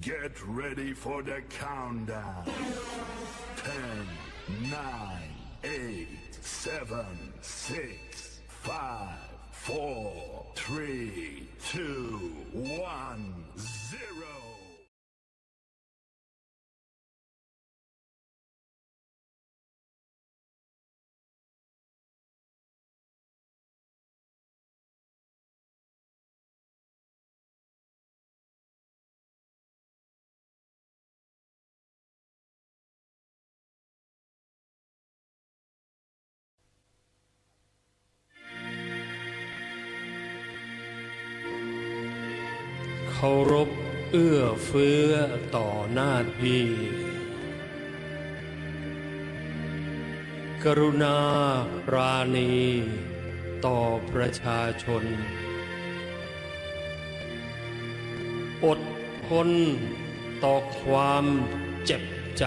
Get ready for the countdown. 10, 9, 8, 7, 6, 5, 4, 3, 2, 1, 0. เคารพเอื้อเฟื้อต่อหน้าที่กรุณาปราณี ต่อประชาชน อดทนต่อความเจ็บใจ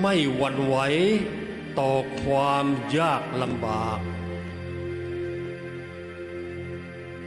ไม่หวั่นไหวต่อความยากลำบาก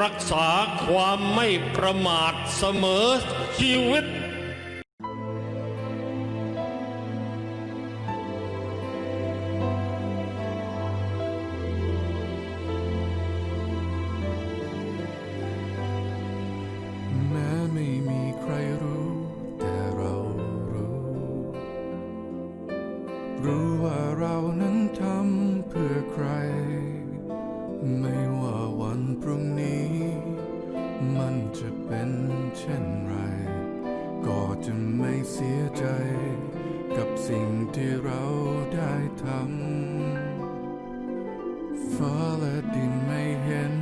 รักษาความไม่ประมาทเสมอชีวิตรู้ว่าเรานั้นทำเพื่อใคร ไม่ พรุ่งนี้ มันจะเป็นเช่นไร ก็จะไม่เสียใจ กับสิ่งที่เราได้ทำฟ้าและดินไม่เห็น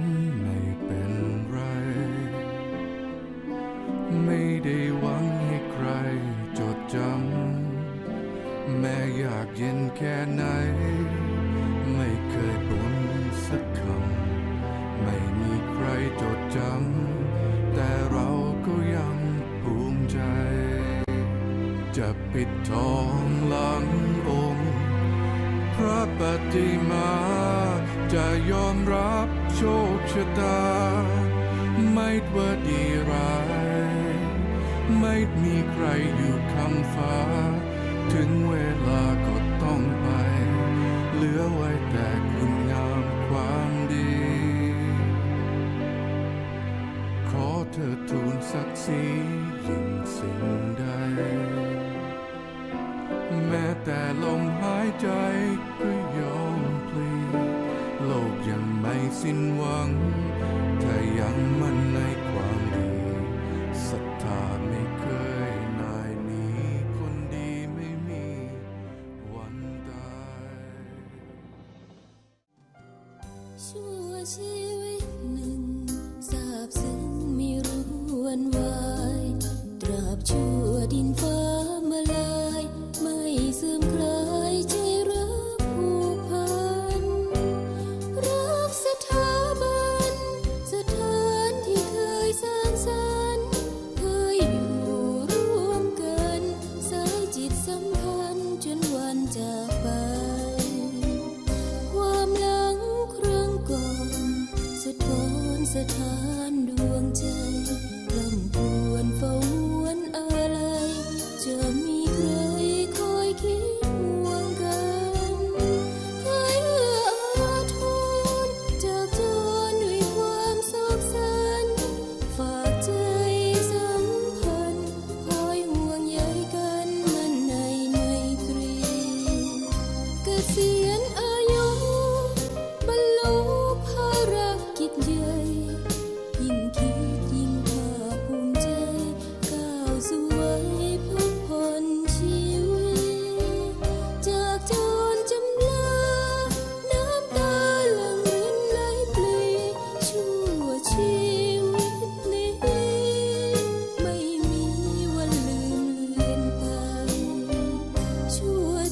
จะปิดทองหลังองค์ พระปฏิมาจะยอมรับโชคชะตา ไม่ว่าดีร้าย ไม่มีใครอยู่คำฟ้า ถึงเวลาก็ต้องไป เหลือไว้แต่คุณ แม้แต่ลมหายใจก็ยอมพลี โลกยังไม่สิ้นหวัง ถ้ายังมั่นในความดีศรัทธาไม่เคยนายนีคนดีไม่มีวันตายชั่วชีวิต สถานดวงใจร่ำควรเฝ้า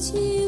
记。